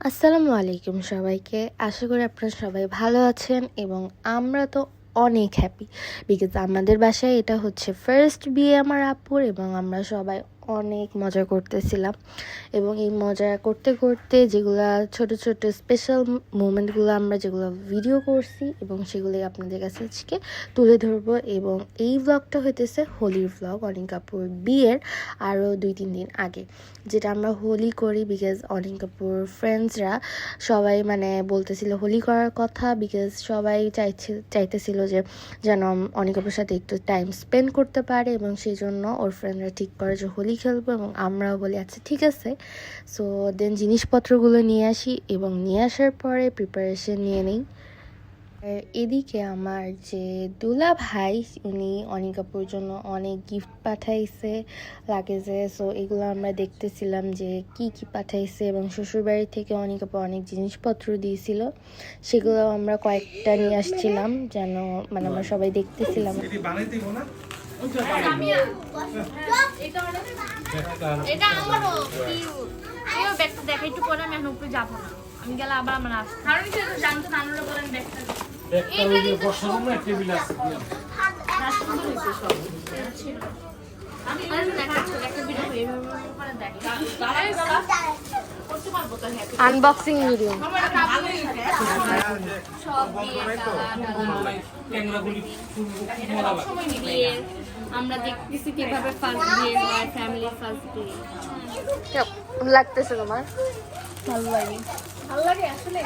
আসসালামু আলাইকুম সবাইকে। আশা করি আপনারা সবাই ভালো আছেন এবং আমরা তো অনেক হ্যাপি বিকজ আমাদের বাসায় এটা হচ্ছে ফার্স্ট বিয়ে আমার আপুর এবং আমরা সবাই অনেক মজা করতেছিলাম। এবং এই মজা করতে করতে যেগুলো ছোট ছোট স্পেশাল মুমেন্টগুলো আমরা যেগুলো ভিডিও করছি এবং সেগুলি আপনাদের কাছে আজকে তুলে ধরবো। এবং এই ব্লগটা হইতেছে হোলির ব্লগ অনিক কাপুর বিয়ের আরও দুই তিন দিন আগে। যেটা আমরা হোলি করি বিকজ অনিক কাপুর ফ্রেন্ডসরা সবাই মানে বলতেছিল হোলি করার কথা বিকজ সবাই চাইছে, চাইতেছিল যে যেন অনিক কাপুর সাথে একটু টাইম স্পেন্ড করতে পারে এবং সেই জন্য ওর ফ্রেন্ডরা ঠিক করে যে হোলি খেলব এবং আমরাও বলি আচ্ছা ঠিক আছে। সো দেন জিনিসপত্রগুলো নিয়ে আসি এবং নিয়ে আসার পরে প্রিপারেশন নিয়ে নিই। এদিকে আমার যে দুলা ভাই, উনি অনিকাপুর জন্য অনেক গিফট পাঠাইছে, লাগেজে। সো এগুলো আমরা দেখতেছিলাম যে কি কি পাঠাইছে এবং শ্বশুরবাড়ি থেকে অনিকাপু অনেক জিনিসপত্র দিয়েছিল। সেগুলো আমরা কয়েকটা নিয়ে আসছিলাম যেন মানে আমরা সবাই দেখতেছিলাম। এটি আমারও আমিও ব্যাগটা দেখা একটু পরে আমি এখন উপরে যাব না। আমি গেলে আবার আমার আসতে কারণ কি জানতো নানুরা বলেন ব্যাগটা। একটা ওই বসানো না টেবিল আছে আমি একটা ভিডিও এইভাবে করে দেখ করতে পারব তো হ্যাপি আনবক্সিং ভিডিও সব দিয়ে আমরা দেখতেছি কীভাবে ফার্স্ট বিয়ে হয় ফ্যামিলি ফার্স্ট বিয়ে লাগতেছে তোমার ভালো লাগে ভালো লাগে আসলে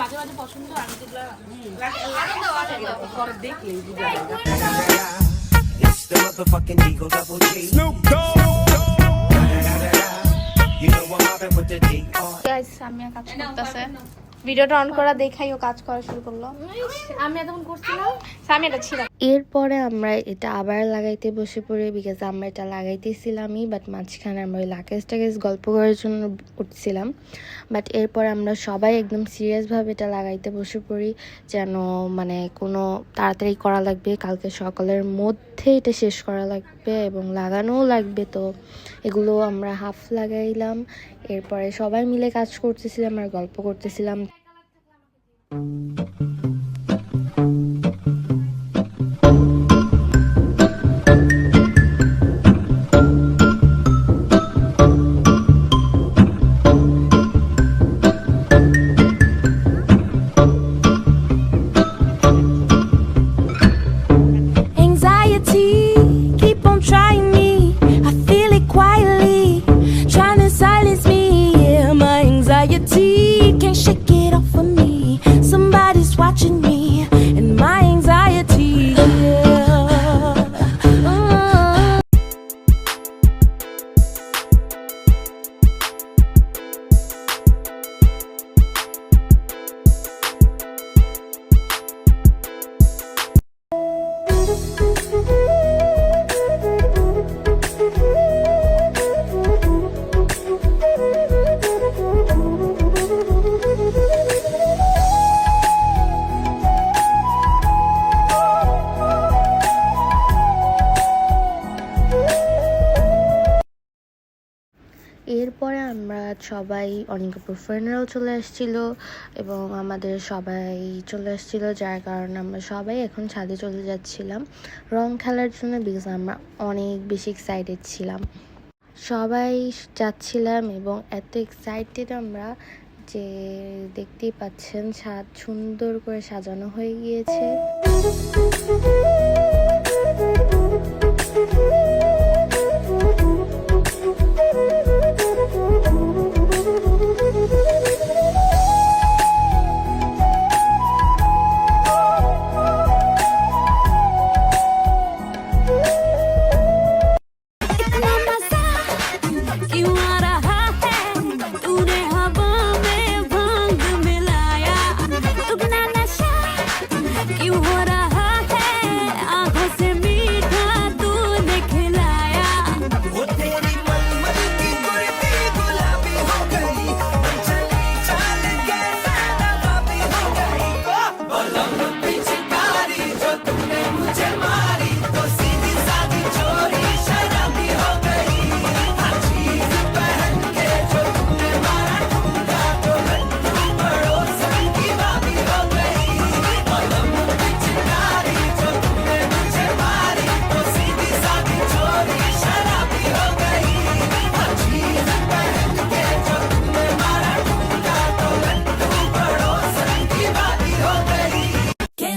বাজে বাজে পছন্দ আমি যেগুলো আনন্দ It's the motherfucking Eagle Double G. Snoop Dogg. You know I'm mobbing with the. Guys Samia কাজ করতেছে ভিডিওটা অন করা দেখাইও কাজ করা শুরু করল। আমি এতক্ষণ করছিলাম সামিয়াটা ছিল এরপরে আমরা এটা আবার লাগাইতে বসে পড়ি বিকজ আমরা এটা লাগাইতেছিলামই বাট মাঝখানে আমরা ওই লাকেজ টাকেজ গল্প করার জন্য উঠছিলাম। বাট এরপর আমরা সবাই একদম সিরিয়াসভাবে এটা লাগাইতে বসে পড়ি যেন মানে কোনো তাড়াতাড়ি করা লাগবে কালকে সকালের মধ্যে এটা শেষ করা লাগবে এবং লাগানোও লাগবে তো। এগুলো আমরা হাফ লাগাইলাম এরপরে সবাই মিলে কাজ করতেছিলাম আর গল্প করতেছিলাম। Thank you. এরপরে আমরা সবাই অনেক ফ্রেন্ডরাও চলে আসছিল এবং আমাদের সবাই চলে আসছিল, যার কারণে আমরা সবাই এখন ছাদে চলে যাচ্ছিলাম। রং খেলার জন্য বিকজ আমরা অনেক বেশি এক্সাইটেড ছিলাম। সবাই যাচ্ছিলাম এবং এত এক্সাইটেড আমরা যে দেখতেই পাচ্ছেন, ছাদ সুন্দর করে সাজানো হয়ে গিয়েছে।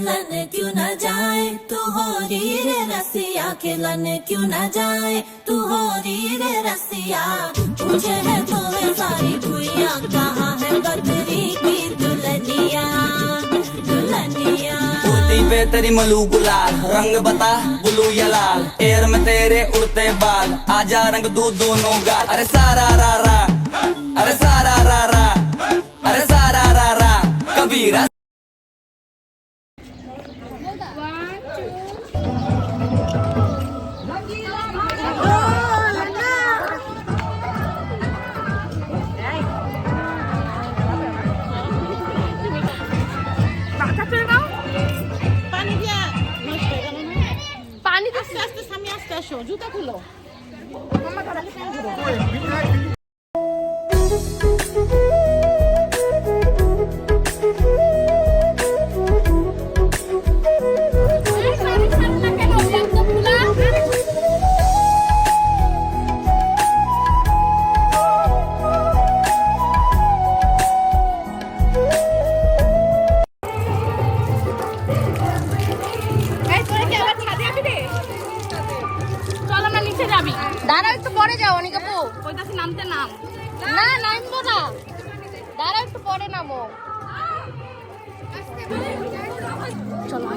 खिलाने क्यों ना जाए तू हो री रे रसिया खिलाने क्यों ना जाए तू हो री रे रसिया मुझे है तो सारी गुइया कहाँ है बदरी की दुल्हनिया पे तेरी मलू गुलाल रंग बता बुलू या लाल एयर में तेरे उड़ते बाल आजा रंग दू दोनों गाल अरे सारा रा रा अरे सारा रा रा পানি জুতা চল দাঁড়াও একটু পরে যাও অনিকাপু কইতাছি নামতে নাম। না নামবো না। দাঁড়াও একটু পরে নামো। চলো